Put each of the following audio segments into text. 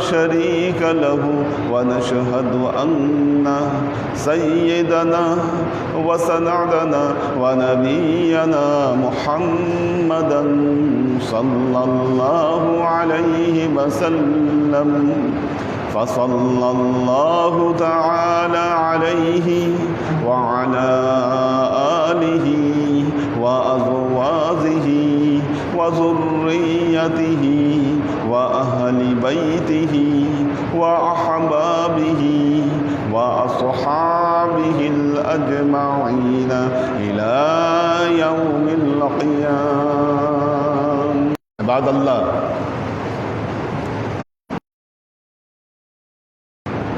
شريك له ونشهد أن سيدنا وسندنا ونبينا محمدا صلى الله عليه وسلم. فصلى الله تعالى عليه وعلى آله وأزواجه وذريته بيته وأحبابه وأصحابه الأجمعين إلى يوم القيامة. عباد الله.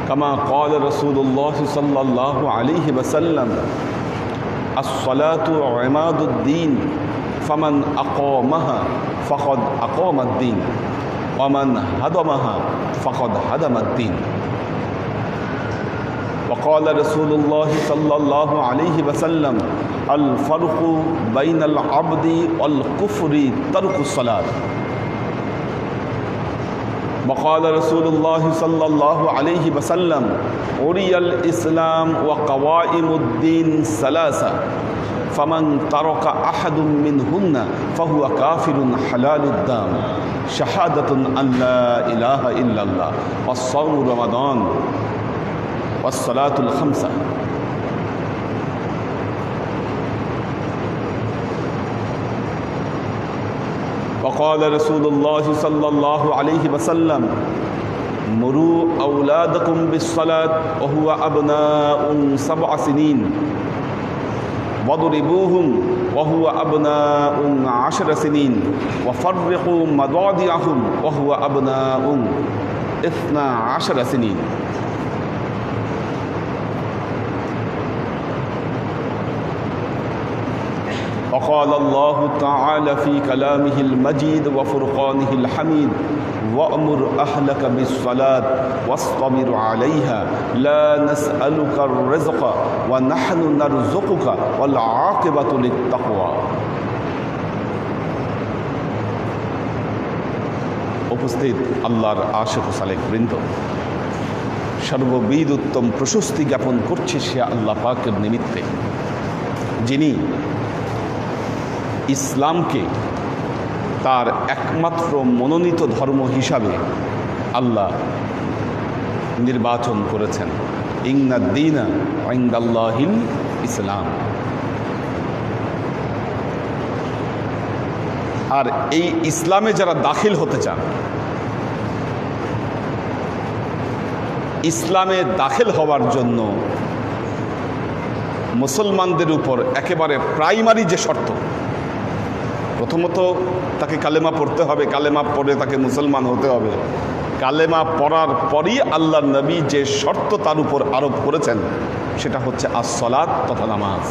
كما قال رسول الله صلى الله عليه وسلم الصلاة عماد الدين فمن أقامها فقد أقام الدين. ومن هدمها فقد هدم الدين. وقال رسول الله صلى الله عليه وسلم الفرق بين العبد والكفر ترك الصلاة. وقال رسول الله صلى الله عليه وسلم أري الإسلام وقوائم الدين ثلاثة. فمن ترك أحد منهن فهو كافر حلال الدم. شهادة أن لا إله إلا الله. والصوم رمضان. والصلاة الخمسة. وقال رسول الله صلى الله عليه وسلم مروا أولادكم بالصلاة وهو أبناء سبع سنين. واضربوهم وهو أبناء عشر سنين وفرقوا مضاجعهم وهو أبناء اثنا عشر سنين وقال الله تعالى في كلامه المجيد وفرقانه الحميد وأمر أهلك بالصلاة واصطبر عليها لا نسألك الرزق ونحن نرزقك والعاقبة للتقوى উপস্থিত আল্লাহর আশেখ সালেক বৃন্দ সর্ববিদ উত্তম প্রশস্তি জ্ঞাপন করছে সে আল্লাহ পাকের নিমিত্তে যিনি ইসলামকে তার একমাত্র মনোনীত ধর্ম হিসাবে আল্লাহ নির্বাচন করেছেন। ইংনাদ্দিনা আইন্দাল্লাহিল ইসলাম। আর এই ইসলামে যারা দাখিল হতে চান, ইসলামে দাখিল হওয়ার জন্য মুসলমানদের উপর একেবারে প্রাইমারি যে শর্ত প্রথমত তাকে কালেমা পড়তে হবে, কালেমা পড়ে তাকে মুসলমান হতে হবে। কালেমা পড়ার পরই আল্লাহ নবী যে শর্ত তার উপর আরোপ করেছেন, সেটা হচ্ছে আসলাত তথা নামাজ।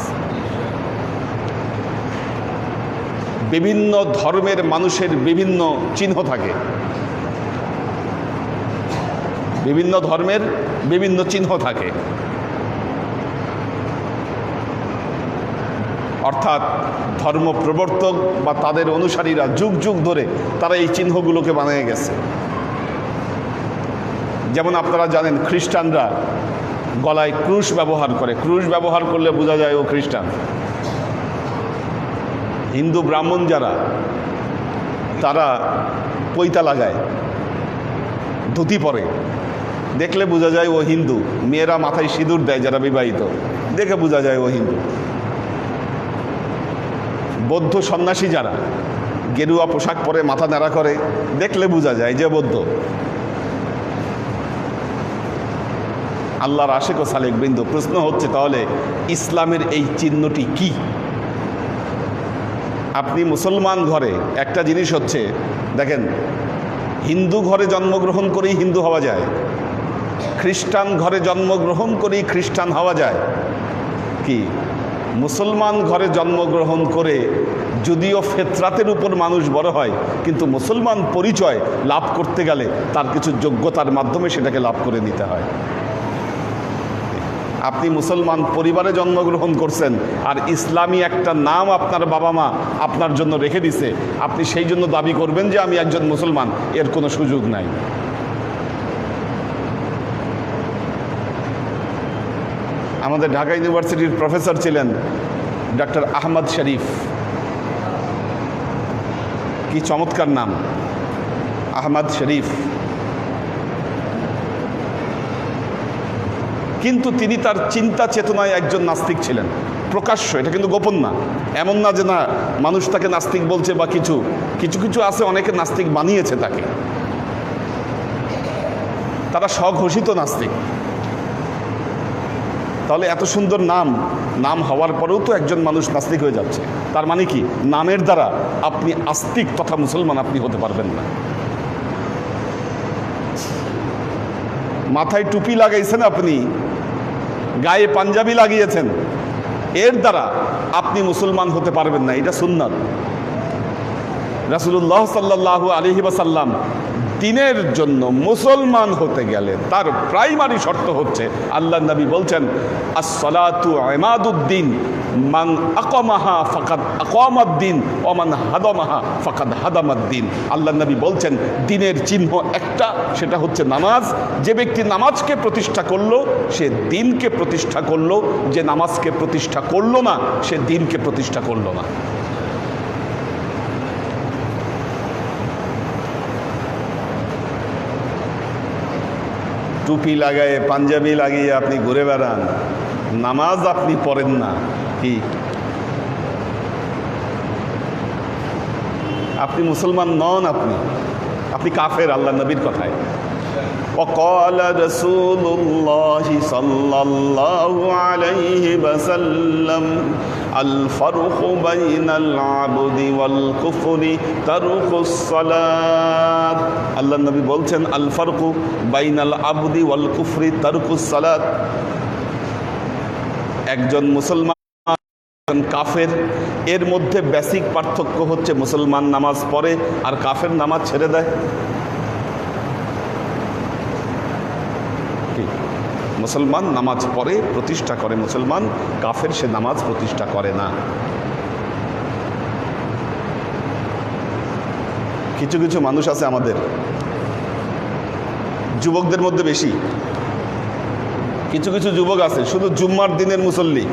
বিভিন্ন ধর্মের মানুষের বিভিন্ন চিহ্ন থাকে। বিভিন্ন ধর্মের বিভিন্ন চিহ্ন থাকে। অর্থাৎ ধর্ম প্রবর্তক বা তাদের অনুসারীরা যুগ যুগ ধরে তারা এই চিহ্নগুলোকে বানিয়ে গেছে। যেমন আপনারা জানেন খ্রিস্টানরা গলায় ক্রুশ ব্যবহার করে। ক্রুশ ব্যবহার করলে বোঝা যায় ও খ্রিস্টান। হিন্দু ব্রাহ্মণ যারা, তারা পৈতা লাগায়, ধুতি পরে। দেখলে বোঝা যায় ও হিন্দু। মেয়েরা মাথায় সিঁদুর দেয় যারা বিবাহিত। দেখে বোঝা যায় ও হিন্দু। বৌদ্ধ সন্ন্যাসী যারা, গেরুয়া পোশাক পরে মাথা নাড়া করে, দেখলে বোঝা যায় যে বৌদ্ধ। আল্লাহর আশেক ও সালেক বৃন্দ, প্রশ্ন হচ্ছে তাহলে ইসলামের এই চিহ্নটি কি? আপনি মুসলমান ঘরে, একটা জিনিস হচ্ছে, দেখেন, হিন্দু ঘরে জন্মগ্রহণ করেই হিন্দু হওয়া যায়, খ্রিস্টান ঘরে জন্মগ্রহণ করেই খ্রিস্টান হওয়া যায়। কি? মুসলমান ঘরে জন্মগ্রহণ করে যদিও ফেতরাতের উপর মানুষ বড় হয়, কিন্তু মুসলমান পরিচয় লাভ করতে গেলে তার কিছু যোগ্যতার মাধ্যমে সেটাকে লাভ করে নিতে হয়। আপনি মুসলমান পরিবারে জন্মগ্রহণ করছেন, আর ইসলামী একটা নাম আপনার বাবা মা আপনার জন্য রেখে দিছে, আপনি সেই জন্য দাবি করবেন যে আমি একজন মুসলমান, এর কোনো সুযোগ নাই। আমাদের ঢাকা ইউনিভার্সিটির প্রফেসর ছিলেন ডক্টর আহমদ শরীফ। কি চমৎকার নাম, আহমদ শরীফ। কিন্তু তিনি তার চিন্তা চেতনায় একজন নাস্তিক ছিলেন। প্রকাশ্য, এটা কিন্তু গোপন না। এমন না যে না, মানুষ তাকে নাস্তিক বলছে বা কিছু। কিছু কিছু আছে, অনেকে নাস্তিক বানিয়েছে তাকে। তারা স্বঘোষিত নাস্তিক। তাহলে এত সুন্দর নাম নাম হওয়ার পরেও তো একজন মানুষ নাস্তিক হয়ে যাচ্ছে। তার মানে কি? নামের দ্বারা আপনি আস্তিক তথা মুসলমান আপনি হতে পারবেন না। মাথায় টুপি লাগাইছেন আপনি, গায়ে পাঞ্জাবি লাগিয়েছেন, এর দ্বারা আপনি মুসলমান হতে পারবেন না। এটা সুন্নাত। রাসুল্লাহ সাল্লাহ আলহি বাসাল্লাম দিনের জন্য মুসলমান হতে গেলে তার প্রাইমারি শর্ত হচ্ছে আল্লাহ নবী বলছেন আসলাতু এমাদুদ্দিন মান আকমাহা ফাকাদ আকমাদ্দিন অমান হাদমাহা ফাকাদ হাদামাদ্দিন আল্লাহ নবী বলছেন, দিনের চিহ্ন একটা, সেটা হচ্ছে নামাজ। যে ব্যক্তি নামাজকে প্রতিষ্ঠা করল, সে দিনকে প্রতিষ্ঠা করল। যে নামাজকে প্রতিষ্ঠা করল না, সে দিনকে প্রতিষ্ঠা করল না। টুপি লাগায়ে পাঞ্জাবি লাগিয়ে আপনি ঘুরে বেড়ান নামাজ আপনি পড়েন না কি আপনি মুসলমান নন আপনি আপনি কাফের আল্লাহ নবীর কথায় وقال رسول الله صلى الله عليه وسلم الفرق بين العبد والكفر ترك الصلاة আল্লাহ নবী বলছেন আল ফারকু বাইনাল আবদি ওয়াল কুফরি তারকুস সালাত একজন মুসলমান একজন কাফের এর মধ্যে বেসিক পার্থক্য হচ্ছে মুসলমান নামাজ পড়ে আর কাফের নামাজ ছেড়ে দেয় মুসলমান নামাজ পড়ে প্রতিষ্ঠা করে মুসলমান, কাফের সে নামাজ প্রতিষ্ঠা করে না। কিছু কিছু মানুষ আছে আমাদের, যুবকদের মধ্যে বেশি। কিছু কিছু যুবক আছে, শুধু জুম্মার দিনের মুসল্লি।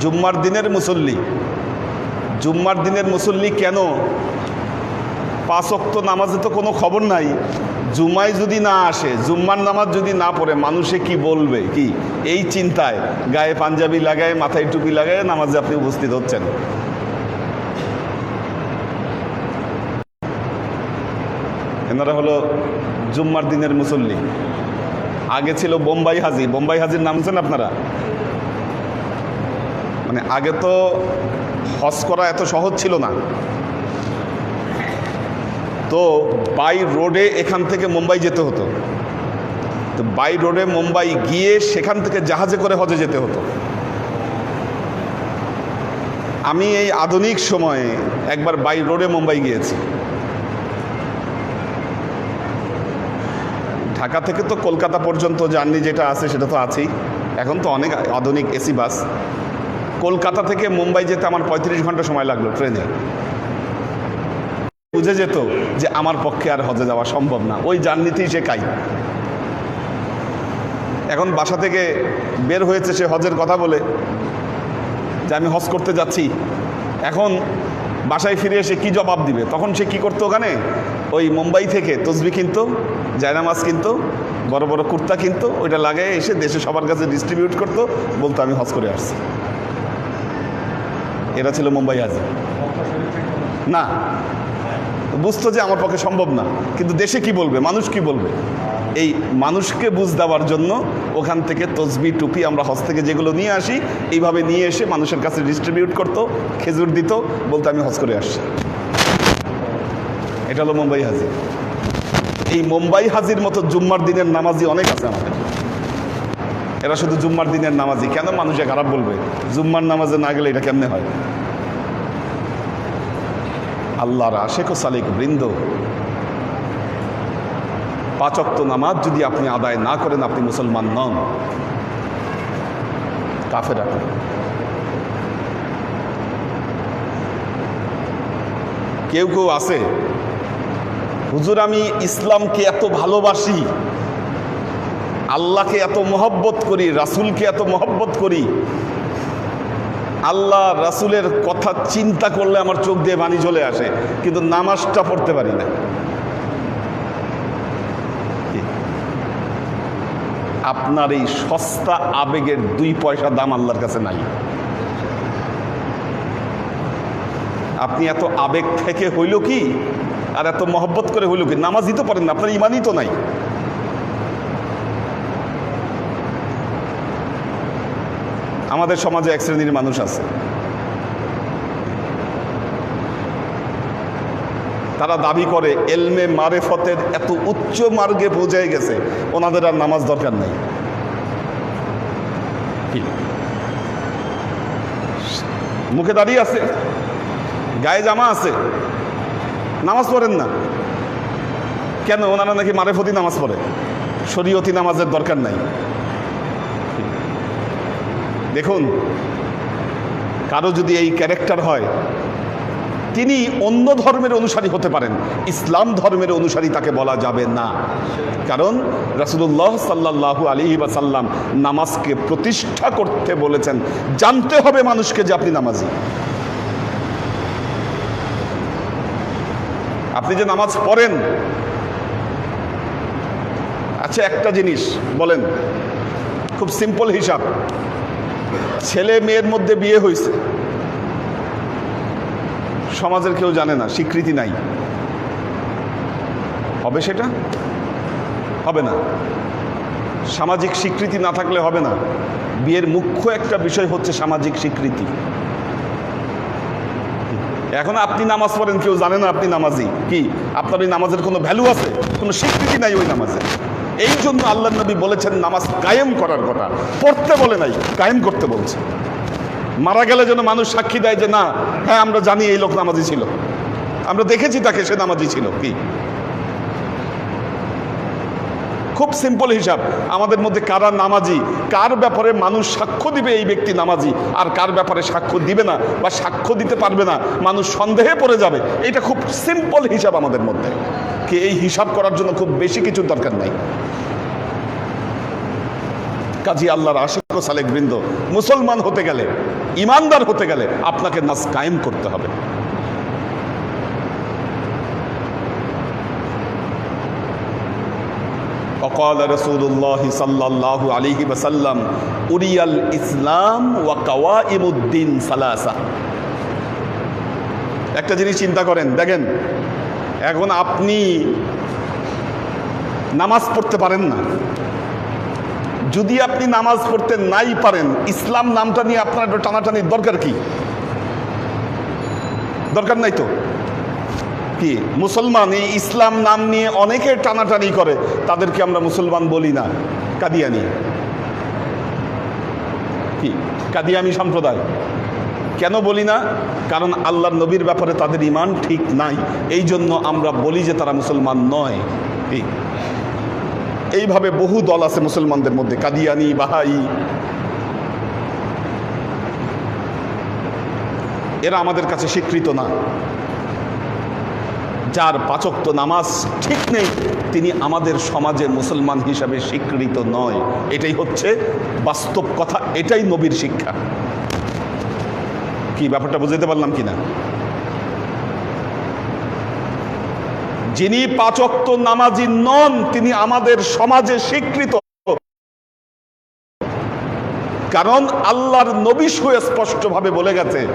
জুম্মার দিনের মুসল্লি। জুম্মার দিনের মুসল্লি কেন? পাঁচ অক্ত নামাজে তো কোনো খবর নাই। জুম্মায় যদি না আসে, জুম্মার নামাজ যদি না পড়ে, মানুষে কি বলবে? কি? এই চিন্তায় গায়ে পাঞ্জাবি লাগায়, মাথায় টুপি লাগায় নামাজে আপনি উপস্থিত হচ্ছেন। এনারা হলো জুম্মার দিনের মুসল্লি। আগে ছিল বোম্বাই হাজি। বোম্বাই হাজির নামছেন আপনারা? মানে আগে তো হজ করা এত সহজ ছিল না। তো বাই রোডে এখান থেকে মুম্বাই যেতে হতো। তো বাই রোডে মুম্বাই গিয়ে সেখান থেকে জাহাজে করে হজে যেতে হতো। আমি এই আধুনিক সময়ে একবার বাই রোডে মুম্বাই গিয়েছি। ঢাকা থেকে তো কলকাতা পর্যন্ত জার্নি যেটা আছে সেটা তো আছেই। এখন তো অনেক আধুনিক এসি বাস। কলকাতা থেকে মুম্বাই যেতে আমার পঁয়ত্রিশ ঘণ্টা সময় লাগল ট্রেনে। বুঝে যেত যে আমার পক্ষে আর হজে যাওয়া সম্ভব না। ওই জার্নিতেই সে কাই। এখন বাসা থেকে বের হয়েছে সে হজের কথা বলে যে আমি হজ করতে যাচ্ছি। এখন বাসায় ফিরে এসে কি জবাব দিবে? তখন সে কি করতো ওখানে? ওই মুম্বাই থেকে তসবি কিনতো, জায়নামাজ কিনতো, বড় বড় কুর্তা কিনতো, ওইটা লাগাই এসে দেশে সবার কাছে ডিস্ট্রিবিউট করতো, বলতো, আমি হজ করে আসছি। এটা ছিল মুম্বাই আজ না বুঝতো যে আমার পক্ষে সম্ভব না। কিন্তু দেশে কি বলবে? মানুষ কি বলবে? এই মানুষকে বুঝ দেওয়ার জন্য ওখান থেকে তসবি, টুপি আমরা হজ থেকে যেগুলো নিয়ে আসি, এইভাবে নিয়ে এসে মানুষের কাছে ডিস্ট্রিবিউট করতো, খেজুর দিত, বলতো, আমি হজ করে আসছি। এটা হলো মুম্বাই হাজি। এই মুম্বাই হাজির মতো জুম্মার দিনের নামাজি অনেক আছে আমাদের। এরা শুধু জুম্মার দিনের নামাজি। কেন মানুষে খারাপ বলবে? জুম্মার নামাজে না গেলে এটা কেমনে হয়? আল্লাহর আশেক সালিক বৃন্দ। পাচক্ত নামাজ যদি আপনি আদায় না করেন, আপনি মুসলমান নন। কাফের আপনি কেউ কেউ আছে, হুজুর, আমি ইসলামকে এত ভালোবাসি, আল্লাহকে এত মহব্বত করি, রাসূলকে এত মহব্বত করি আল্লাহ রাসূলের কথা চিন্তা করলে আমার চোখ দিয়ে পানি চলে আসে, কিন্তু নামাজটা পড়তে পারি না। আপনার এই সস্তা আবেগের দুই পয়সা দাম আল্লাহর কাছে নাই। আপনি এত আবেগ থেকে হইল কি? আর এত মহব্বত করে হইল কি? নামাজই তো পারেন না, আপনার ইমানই তো নাই। আমাদের সমাজে এক শ্রেণির মানুষ আছে। তারা দাবি করে, এলমে মারেফতের এত উচ্চ মার্গে পৌঁছে গেছে, ওনাদের আর নামাজ দরকার নেই। মুখে দাঁড়িয়ে আছে, গায়ে জামা আছে, নামাজ পড়েন না। কেন? ওনারা নাকি মারেফতি নামাজ পড়ে। শরীয়তি নামাজের দরকার নাই। দেখুন, কারও যদি এই ক্যারেক্টার হয়, তিনি অন্য ধর্মের অনুসারী হতে পারেন। ইসলাম ধর্মের অনুসারী তাকে বলা যাবে না। কারণ রাসুলুল্লাহ সাল্লাহু আলী সাল্লাম নামাজকে প্রতিষ্ঠা করতে বলেছেন। জানতে হবে মানুষকে যে আপনি নামাজি। আপনি যে নামাজ পড়েন আচ্ছা একটা জিনিস বলেন, খুব সিম্পল হিসাব। ছেলে মেয়ের মধ্যে বিয়ে হয়েছে। সমাজের কেউ জানে না, স্বীকৃতি নাই। হবে সেটা? হবে না। সামাজিক স্বীকৃতি না থাকলে হবে না। বিয়ের মুখ্য একটা বিষয় হচ্ছে সামাজিক স্বীকৃতি। এখন আপনি নামাজ পড়েন, কেউ জানে না আপনি নামাজি। কি? আপনার ওই নামাজের কোনো ভ্যালু আছে? কোনো স্বীকৃতি নাই ওই নামাজের। এই জন্য আল্লাহ নবী বলেছেন, নামাজ কায়েম করার কথা। পড়তে বলে নাই, কায়েম করতে বলছে। মারা গেলে যেন মানুষ সাক্ষী দেয় যে, না হ্যাঁ আমরা জানি এই লোক নামাজি ছিল। আমরা দেখেছি তাকে, সে নামাজি ছিল। কি? খুব সিম্পল হিসাব। আমাদের মধ্যে কারা নামাজি? কার ব্যাপারে মানুষ সাক্ষ্য দিবে এই ব্যক্তি নামাজি? আর কার ব্যাপারে সাক্ষ্য দিবে না বা সাক্ষ্য দিতে পারবে না, মানুষ সন্দেহে পড়ে যাবে। এটা খুব সিম্পল হিসাব আমাদের মধ্যে। কি এই হিসাব করার জন্য খুব বেশি কিছু দরকার নাই। কাজী আল্লাহর আশিক সালেক বৃন্দ, মুসলমান হতে গেলে, ইমানদার হতে গেলে আপনাকে নাস কায়েম করতে হবে। وقال رسول الله صلى الله عليه وسلم أري الإسلام وقوائم الدين ثلاثة একটা জিনিস চিন্তা করেন দেখেন এখন আপনি নামাজ পড়তে পারেন না যদি আপনি নামাজ পড়তে নাই পারেন ইসলাম নামটা নিয়ে আপনার একটু টানাটানির দরকার কি দরকার নাই তো কি? মুসলমান এই ইসলাম নাম নিয়ে অনেকে টানাটানি করে। তাদেরকে আমরা মুসলমান বলি না। কাদিয়ানি। কি? কাদিয়ানি সম্প্রদায়। কেন বলি না? কারণ আল্লাহর নবীর ব্যাপারে তাদের ইমান ঠিক নাই। এই জন্য আমরা বলি যে তারা মুসলমান নয়। কি? এইভাবে বহু দল আছে মুসলমানদের মধ্যে। কাদিয়ানি, বাহাই। এরা আমাদের কাছে স্বীকৃত না। যার পাচক্ত নামাজ ঠিক নেই, তিনি আমাদের সমাজে মুসলমান হিসাবে স্বীকৃত নয়। এটাই হচ্ছে বাস্তব কথা, এটাই নবীর শিক্ষা। কি, ব্যাপারটা বুঝতে পারলাম কিনা? যিনি পাচক্ত নামাজি নন, তিনি আমাদের সমাজে স্বীকৃত। কারণ আল্লাহর নবী সুস্পষ্টভাবে বলে গেছে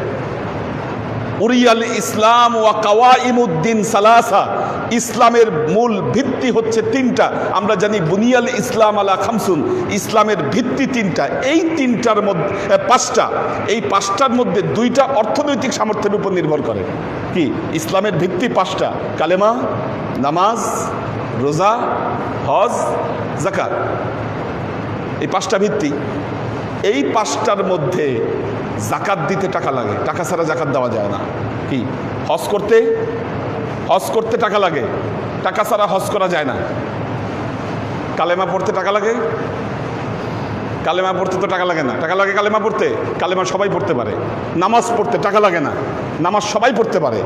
উরিয়াল ইসলাম ওয়া কাওয়াইমুদ্দিন সালাসা। ইসলামের মূল ভিত্তি হচ্ছে তিনটা। আমরা জানি বুনিয়াল ইসলাম আলা খামসুন। ইসলামের ভিত্তি তিনটা। এই তিনটার মধ্যে পাঁচটা। এই পাঁচটার মধ্যে দুইটা অর্থনৈতিক সামর্থ্যের উপর নির্ভর করে। কি? ইসলামের ভিত্তি পাঁচটা। কালেমা, নামাজ, রোজা, হজ জাকাত এই পাঁচটা ভিত্তি। এই পাঁচটার মধ্যে জাকাত দিতে টাকা লাগে। টাকা ছাড়া জাকাত দেওয়া যায় না। কি? হজ করতে? হজ করতে টাকা লাগে। টাকা ছাড়া হজ করা যায় না। কালেমা পড়তে টাকা লাগে? কালেমা পড়তে তো টাকা লাগে না। টাকা লাগে কালেমা পড়তে? কালেমা সবাই পড়তে পারে। নামাজ পড়তে টাকা লাগে না। নামাজ সবাই পড়তে পারে।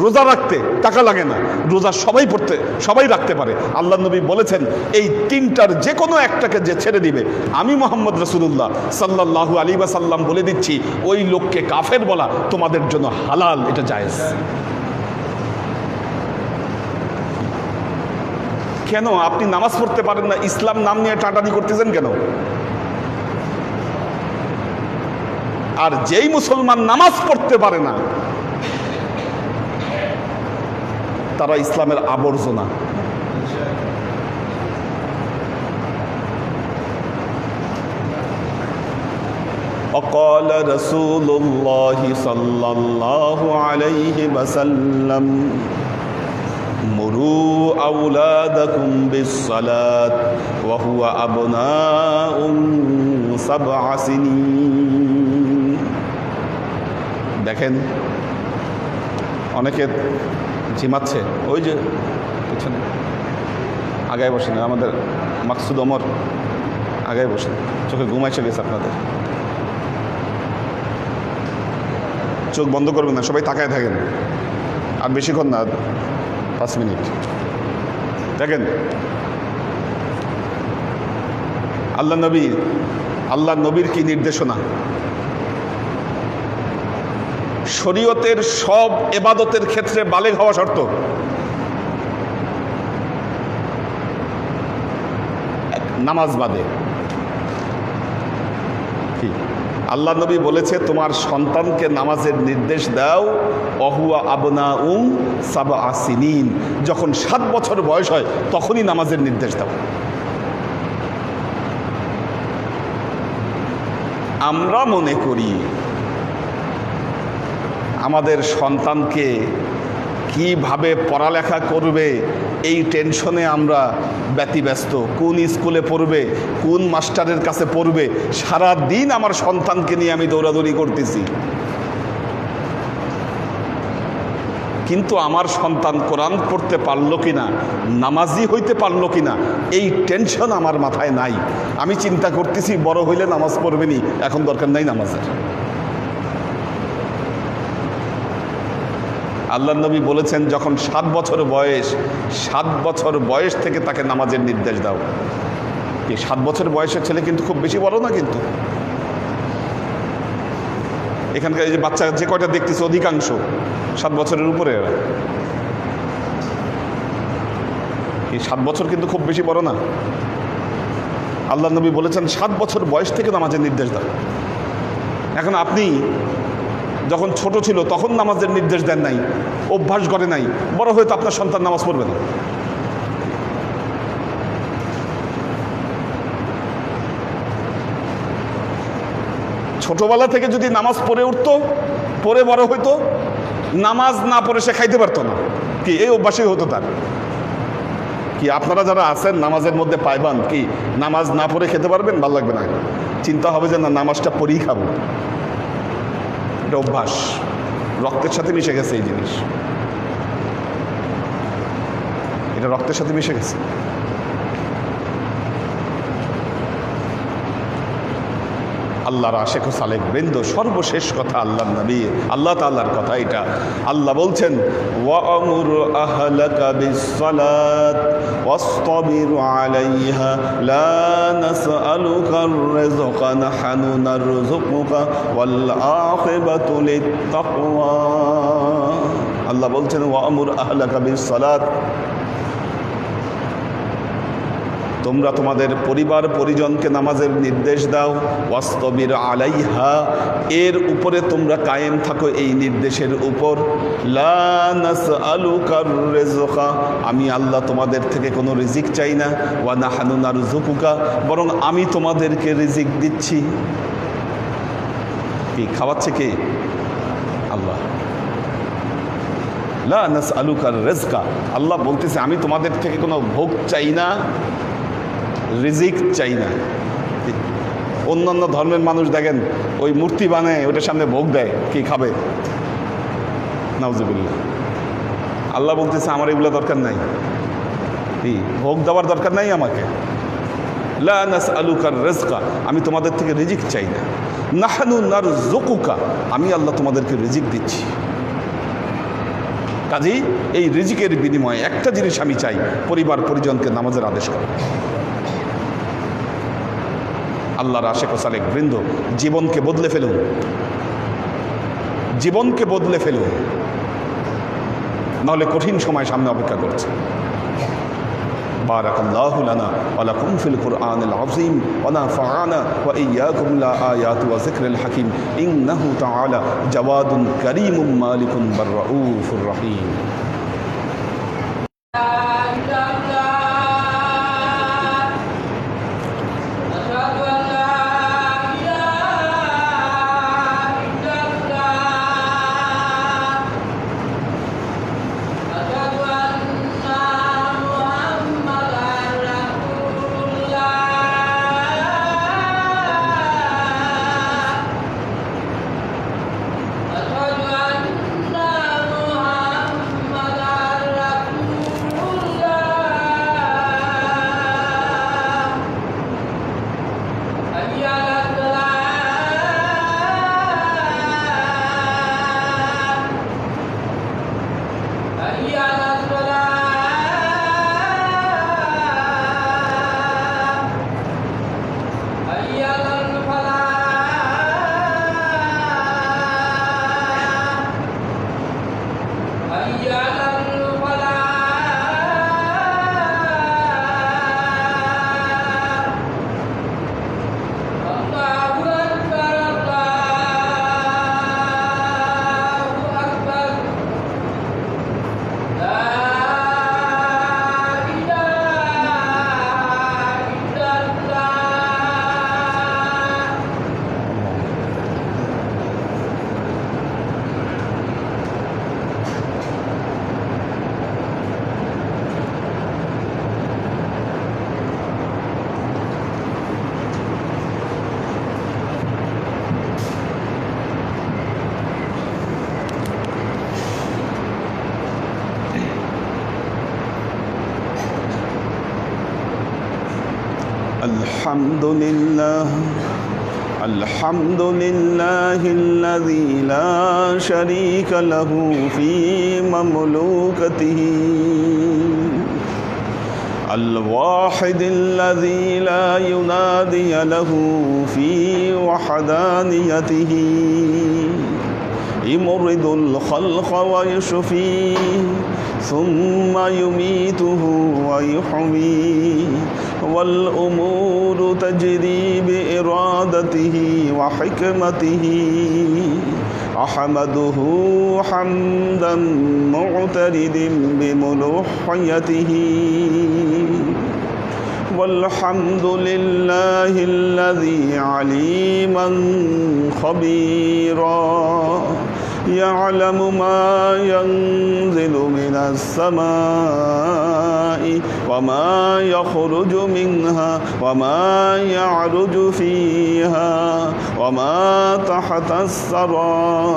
রোজা রাখতে টাকা লাগে না। রোজা সবাই পড়তে, সবাই রাখতে পারে। আল্লাহ নবী বলেছেন, এই তিনটার যে কোনো একটাকে যে ছেড়ে দিবে। আমি মোহাম্মদ রসুল্লাহ সাল্লাল্লাহু আলী বা সাল্লাম বলে দিচ্ছি, ওই লোককে কাফের বলা তোমাদের জন্য হালাল, এটা জায়েজ। কেন? আপনি নামাজ পড়তে পারেন না, ইসলাম নাম নিয়ে টাটানি করতেছেন কেন? আর যেই মুসলমান নামাজ পড়তে পারে না তারা ইসলামের আবর্জনা وقال رسول الله صلى الله عليه وسلم مروا أولادكم بالصلاة وهو أبناء سبع سنين দেখেন অনেকে ঝিমাচ্ছে। ওই যে পিছনে। আগায় বসেন আমাদের মাকসুদ অমর আগায় বসেন চোখে ঘুমাইছে গেছে আপনাদের। চোখ বন্ধ করবেন না, সবাই তাকায় থাকেন। আর বেশিক্ষণ না, পাঁচ মিনিট। দেখেন। আল্লাহ নবী, আল্লাহ নবীর কি নির্দেশনা? শরীয়তের সব এবাদতের ক্ষেত্রে বালেগ হওয়া শর্ত। নামাজ বাদে। আল্লাহ নবী বলেছে, তোমার সন্তানকে নামাজের নির্দেশ দাও, অহুয়া আবনা উম সাবা আসিনিন। যখন সাত বছর বয়স হয়, তখনই নামাজের নির্দেশ দাও। আমরা মনে করি আমাদের সন্তানকে কীভাবে পড়ালেখা করবে, এই টেনশনে আমরা ব্যতিব্যস্ত। কোন স্কুলে পড়বে, কোন মাস্টারের কাছে পড়বে সারা দিন আমার সন্তানকে নিয়ে আমি দৌড়াদৌড়ি করতেছি। কিন্তু আমার সন্তান কোরআন পড়তে পারল কিনা, নামাজি হইতে পারল কিনা, এই টেনশন আমার মাথায় নাই। আমি চিন্তা করতেছি, বড় হইলে নামাজ পড়বেনি এখন দরকার নাই নামাজের। আল্লাহ নবী বলেছেন, যখন সাত বছর বয়স, সাত বছর বয়স থেকে তাকে নামাজের নির্দেশ দাও। এই সাত বছর বয়সের ছেলে কিন্তু খুব বেশি বড় না কিন্তু। এখানকার এই যে বাচ্চা যে কয়টা দেখতেছে অধিকাংশ, সাত বছরের উপরে এই সাত বছর কিন্তু খুব বেশি বড় না। আল্লাহ নবী বলেছেন, সাত বছর বয়স থেকে নামাজের নির্দেশ দাও। এখন আপনি যখন ছোট ছিল, তখন নামাজের নির্দেশ দেন নাই, অভ্যাস করে নাই, বড় হয়ে তো আপনার সন্তান নামাজ পড়বে না। ছোটবেলা থেকে যদি নামাজ পড়ে উঠতো, পড়ে বড় হইতো, নামাজ না পড়ে সে খাইতে পারতো না। কি, এই অভ্যাসই হতো তার। কি, আপনারা যারা আছেন, নামাজের মধ্যে পাইবান, কি, নামাজ না পড়ে খেতে পারবেন? ভালো লাগবে না। চিন্তা হবে যে না, নামাজটা পড়েই খাব। এটা অভ্যাস। রক্তের সাথে মিশে গেছে এই জিনিস। এটা রক্তের সাথে মিশে গেছে। আল্লাহর আশেখ সালেক বৃন্দ, সর্বশেষ কথা আল্লাহ নবী। আল্লাহ তাল্লাহর কথা এটা। আল্লাহ বলছেন ওয়ামুর আহলাকা নাহনু নারযুকুকা ওয়াল আখিবাতু লিত্তাকওয়া আল্লাহ বলছেন ওয়ামুর আহলাকা বিসসালাত তোমরা তোমাদের পরিবার পরিজনকে নামাজের নির্দেশ দাও। ওয়াস্তবির আলাইহা, এর উপরে তোমরা কায়েম থাকো এই নির্দেশের উপর। আমি আল্লাহ তোমাদের থেকে কোনো রিজিক চাই না। ওয়া নাহানুনার জুকুকা বরং আমি তোমাদেরকে রিজিক দিচ্ছি। কি, খাওয়াচ্ছে কে? আল্লাহ। লানাস আলুকার রেজকা আল্লাহ বলতেছে, আমি তোমাদের থেকে কোনো ভোগ চাই না। রিজিক চাই না। অন্যান্য ধর্মের মানুষ দেখেন, ওই মূর্তি বানায়, ওটার সামনে ভোগ দেয়, কি খাবে? নাউজুবিল্লা আল্লাহ বলতেছে, আমার এগুলো দরকার নাই। কি? ভোগ দেওয়ার দরকার নাই আমাকে? আলুকার রেজকা, আমি তোমাদের থেকে রিজিক চাই না। নাহানু নার জকুকা আমি আল্লাহ তোমাদেরকে রিজিক দিচ্ছি। কাজেই এই রিজিকের বিনিময়ে একটা জিনিস আমি চাই পরিবার পরিজনকে নামাজের আদেশ করা। আল্লাহর আশেক সালেক বৃন্দ জীবনকে বদলে ফেলুন জীবনকে বদলে ফেলুন নাহলে কঠিন সময় সামনে অপেক্ষা করছে بارك الله لنا ولكم في القرآن العظيم ونفعنا وإياكم لا آيات وذكر الحكيم إنه تعالى جواد كريم مالك بالرؤوف الرحيم الحمد لله الحمد لله الذي لا شريك له في مملوكته الواحد الذي لا ينادي له في وحدانيته يمرض الخلق ويشفيه ثم يميته ويحميه والأمور تجري بإرادته وحكمته. أحمده حمدا معترد بملوحيته. والحمد لله الذي عليما خبيرا. يعلم ما ينزل من السماء وما يخرج منها وما يعرج فيها وما تحت الثرى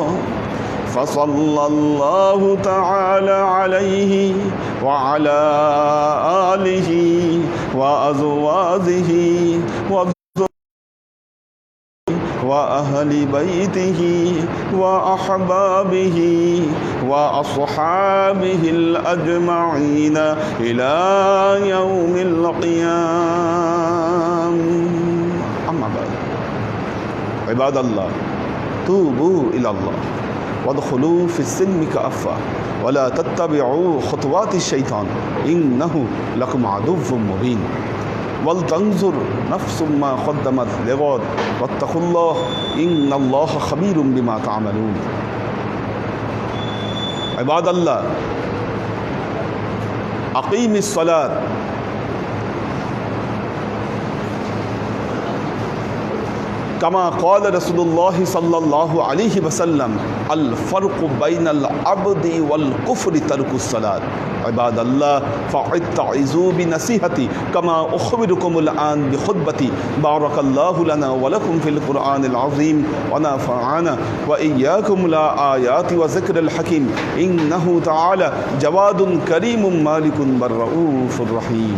فصلى الله تعالى عليه وعلى آله وأزواجه وأهل بيته وأحبابه وأصحابه الأجمعين إلى يوم القيام. أما بعد. عباد الله. توبوا إلى الله. وادخلوا في السلم كافة ولا تتبعوا خطوات الشيطان. إنه لكم عدو مبين. ولتنظر نفس ما قدمت لغد. واتقوا الله. إن الله خبير بما تعملون. عباد الله أقيم الصلاة. كما قال رسول الله صلى الله عليه وسلم الفرق بين العبد والكفر ترك الصلاة. عباد الله فاتعظوا بنصيحتي كما أخبركم الآن بخطبتي. بارك الله لنا ولكم في القرآن العظيم ونفعنا وإياكم لا آيات وذكر الحكيم. إنه تعالى جواد كريم مالك بالرؤوف الرحيم.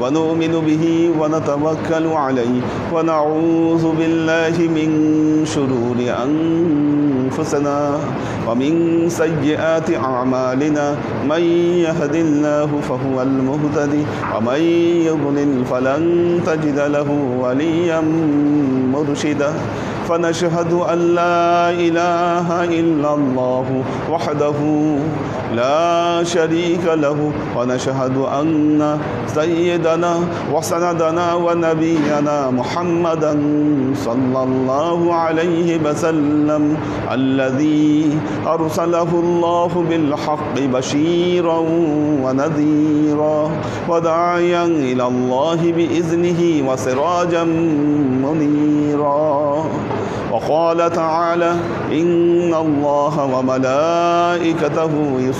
ونؤمن به ونتوكل عليه ونعوذ بالله من شرور أنفسنا ومن سيئات أعمالنا. من يهد الله فهو المهتدي ومن يضلل فلن تجد له وليا مرشدا. فنشهد أن لا إله إلا الله وحده لا شريك له ونشهد أن سيدنا وسندنا ونبينا محمدا صلى الله عليه وسلم الذي أرسله الله بالحق بشيرا ونذيرا وداعيا إلى الله بإذنه وسراجا منيرا. وقال تعالى إن الله وملائكته يصلون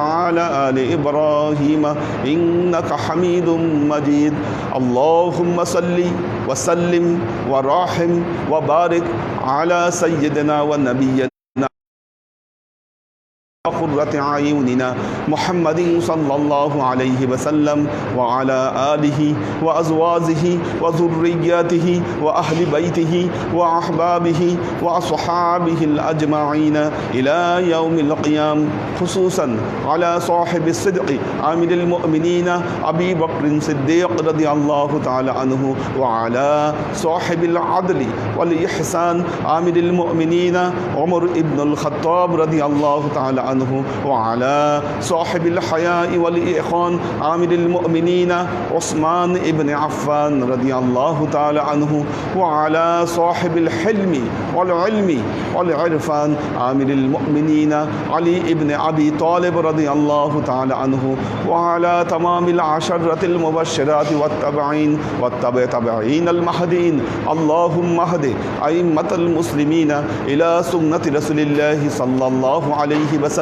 آل إبراهيم إنك حميد مجيد. اللهم صل وسلم وراحم وبارك على سيدنا ونبينا قرة أعيننا محمد صلى الله عليه وسلم وعلى آله وأزواجه وذرياته وأهل بيته وأحبابه وأصحابه الأجمعين إلى يوم القيام خصوصا على صاحب الصدق عامل المؤمنين أبي بكر صديق رضي الله تعالى عنه وعلى صاحب العدل والإحسان عامل المؤمنين عمر بن الخطاب رضي الله تعالى عنه وعلى صاحب الحياء والإيقان عامل المؤمنين عثمان بن عفان رضي الله تعالى عنه وعلى صاحب الحلم والعلم والعرفان عامل المؤمنين علي بن أبي طالب رضي الله تعالى عنه وعلى تمام العشرة المبشرات والتبعين والتبع تبعين المهدين اللهم اهد أئمة المسلمين إلى سنة رسول الله صلى الله عليه وسلم.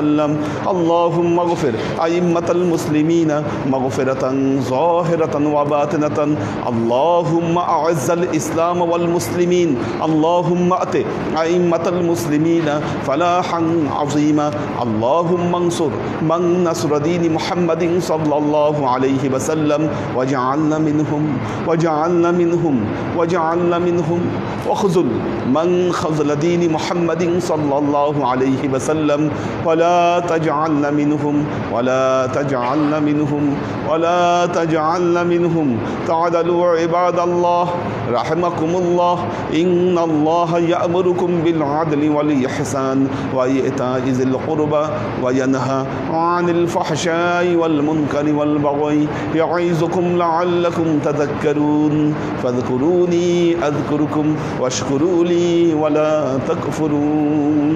اللهم اغفر أئمة المسلمين مغفرة ظاهرة وباطنة اللهم أعز الإسلام والمسلمين اللهم أت أئمة المسلمين فلاحا عظيما اللهم انصر من نصر دين محمد صلى الله عليه وسلم وجعلنا منهم وجعلنا منهم وجعلنا منهم وخذل من خذل دين محمد صلى الله عليه وسلم ولا تجعلنا منهم ولا تجعلنا منهم ولا تجعلنا منهم. تعدلوا عباد الله رحمكم الله إن الله يأمركم بالعدل والإحسان وإيتاء ذي القربى وينهى عن الفحشاء والمنكر والبغي يعظكم لعلكم تذكرون. فاذكروني أذكركم واشكروا لي ولا تكفرون.